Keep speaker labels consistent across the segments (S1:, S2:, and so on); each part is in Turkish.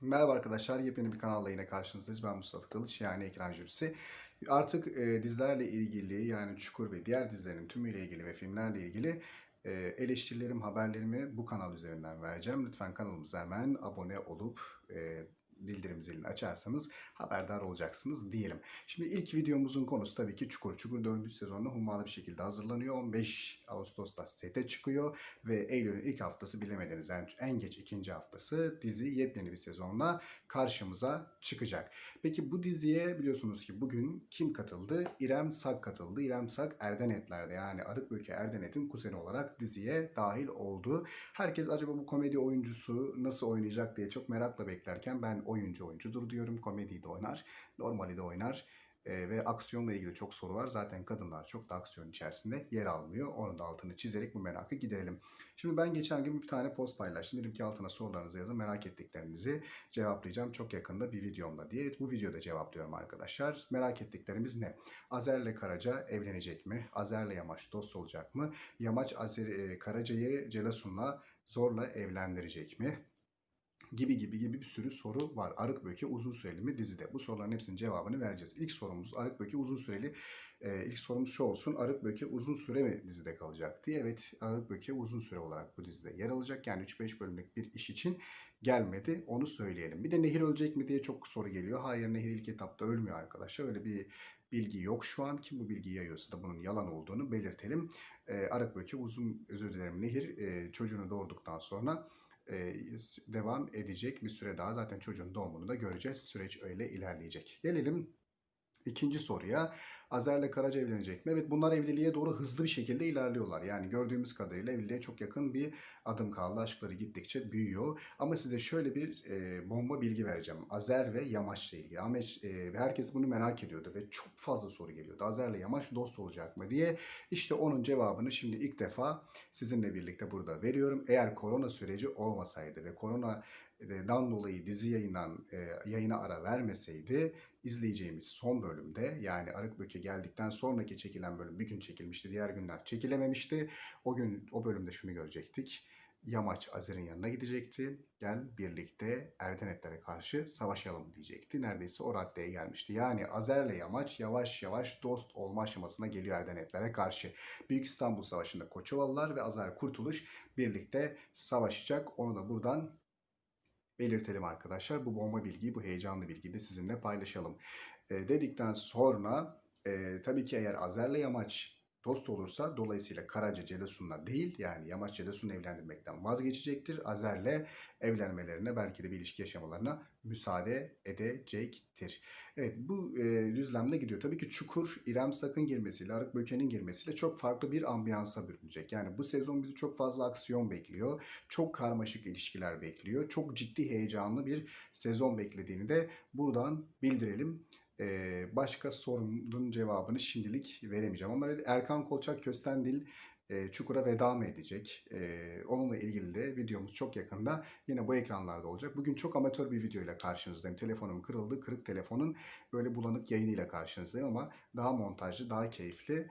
S1: Merhaba arkadaşlar, yepyeni bir kanalla yine karşınızdayız. Ben Mustafa Kılıç, yani ekran jürisi. Artık e, dizilerle ilgili, yani Çukur ve diğer dizilerin tümüyle ilgili ve filmlerle ilgili e, eleştirilerim, haberlerimi bu kanal üzerinden vereceğim. Lütfen kanalımıza hemen abone olup e, bildirim zilini açarsanız haberdar olacaksınız diyelim. Şimdi ilk videomuzun konusu tabii ki Çukur. Çukur 4. sezonuna hummalı bir şekilde hazırlanıyor. 15 Ağustos'ta sete çıkıyor ve Eylül'ün ilk haftası bilemediniz yani en geç ikinci haftası dizi yepyeni bir sezonla karşımıza çıkacak. Peki bu diziye biliyorsunuz ki bugün kim katıldı? İrem Sak katıldı. İrem Sak Erdenetler'de yani Arıkböke Erdenet'in kuzeni olarak diziye dahil oldu. Herkes acaba bu komedi oyuncusu nasıl oynayacak diye çok merakla beklerken ben oyuncu oyuncudur diyorum. Komediyi de oynar, normali de oynar. Ee, ve aksiyonla ilgili çok soru var. Zaten kadınlar çok da aksiyon içerisinde yer almıyor. Onun da altını çizerek bu merakı giderelim. Şimdi ben geçen gün bir tane post paylaştım. Dedim ki altına sorularınızı yazın. Merak ettiklerinizi cevaplayacağım çok yakında bir videomda diye. Evet, bu videoda cevaplıyorum arkadaşlar. Merak ettiklerimiz ne? Azer'le Karaca evlenecek mi? Azer'le Yamaç dost olacak mı? Yamaç Azer, e, Karaca'yı Celasun'la zorla evlendirecek mi? Gibi gibi gibi bir sürü soru var. Arıkböke uzun süreli mi dizide? Bu soruların hepsinin cevabını vereceğiz. İlk sorumuz Arıkböke uzun süreli. Ee, ilk sorumuz şu olsun. Arıkböke uzun süre mi dizide kalacak diye. Evet Arıkböke uzun süre olarak bu dizide yer alacak. Yani 3-5 bölümlük bir iş için gelmedi. Onu söyleyelim. Bir de Nehir ölecek mi diye çok soru geliyor. Hayır Nehir ilk etapta ölmüyor arkadaşlar. Öyle bir bilgi yok şu an. Kim bu bilgiyi yayıyorsa da bunun yalan olduğunu belirtelim. Ee, Arıkböke uzun özür dilerim Nehir e, çocuğunu doğurduktan sonra e, devam edecek bir süre daha. Zaten çocuğun doğumunu da göreceğiz. Süreç öyle ilerleyecek. Gelelim ikinci soruya. Azer'le Karaca evlenecek mi? Evet bunlar evliliğe doğru hızlı bir şekilde ilerliyorlar. Yani gördüğümüz kadarıyla evliliğe çok yakın bir adım kaldı. Aşkları gittikçe büyüyor. Ama size şöyle bir e, bomba bilgi vereceğim. Azer ve Yamaç'la ilgili. Ama e, herkes bunu merak ediyordu ve çok fazla soru geliyordu. Azer'le Yamaç dost olacak mı diye. İşte onun cevabını şimdi ilk defa sizinle birlikte burada veriyorum. Eğer korona süreci olmasaydı ve korona dan dolayı dizi yayından e, yayına ara vermeseydi izleyeceğimiz son bölümde yani Arıkböke geldikten sonraki çekilen bölüm bir gün çekilmişti. Diğer günler çekilememişti. O gün o bölümde şunu görecektik. Yamaç Azer'in yanına gidecekti. Gel birlikte Erdenetlere karşı savaşalım diyecekti. Neredeyse o raddeye gelmişti. Yani Azer'le Yamaç yavaş yavaş dost olma aşamasına geliyor Erdenetlere karşı. Büyük İstanbul Savaşı'nda Koçovalılar ve Azer Kurtuluş birlikte savaşacak. Onu da buradan belirtelim arkadaşlar. Bu bomba bilgiyi, bu heyecanlı bilgiyi de sizinle paylaşalım. E, dedikten sonra e, tabii ki eğer Azer'le Yamaç dost olursa dolayısıyla Karaca Celesun'la değil yani Yamaç Celesun'u evlendirmekten vazgeçecektir. Azer'le evlenmelerine belki de bir ilişki yaşamalarına müsaade edecektir. Evet bu e, düzlemde gidiyor. Tabii ki Çukur, İrem Sakın girmesiyle, Arık Böke'nin girmesiyle çok farklı bir ambiyansa bürünecek. Yani bu sezon bizi çok fazla aksiyon bekliyor. Çok karmaşık ilişkiler bekliyor. Çok ciddi heyecanlı bir sezon beklediğini de buradan bildirelim. Ee, başka sorunun cevabını şimdilik veremeyeceğim. Ama Erkan Kolçak Köstendil e, Çukur'a veda mı edecek? E, onunla ilgili de videomuz çok yakında yine bu ekranlarda olacak. Bugün çok amatör bir video ile karşınızdayım. Telefonum kırıldı. Kırık telefonun böyle bulanık yayınıyla karşınızdayım ama daha montajlı, daha keyifli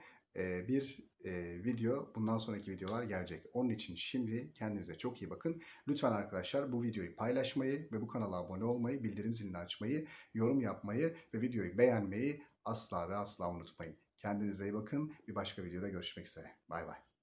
S1: bir e, video bundan sonraki videolar gelecek. Onun için şimdi kendinize çok iyi bakın. Lütfen arkadaşlar bu videoyu paylaşmayı ve bu kanala abone olmayı, bildirim zilini açmayı, yorum yapmayı ve videoyu beğenmeyi asla ve asla unutmayın. Kendinize iyi bakın. Bir başka videoda görüşmek üzere. Bay bay.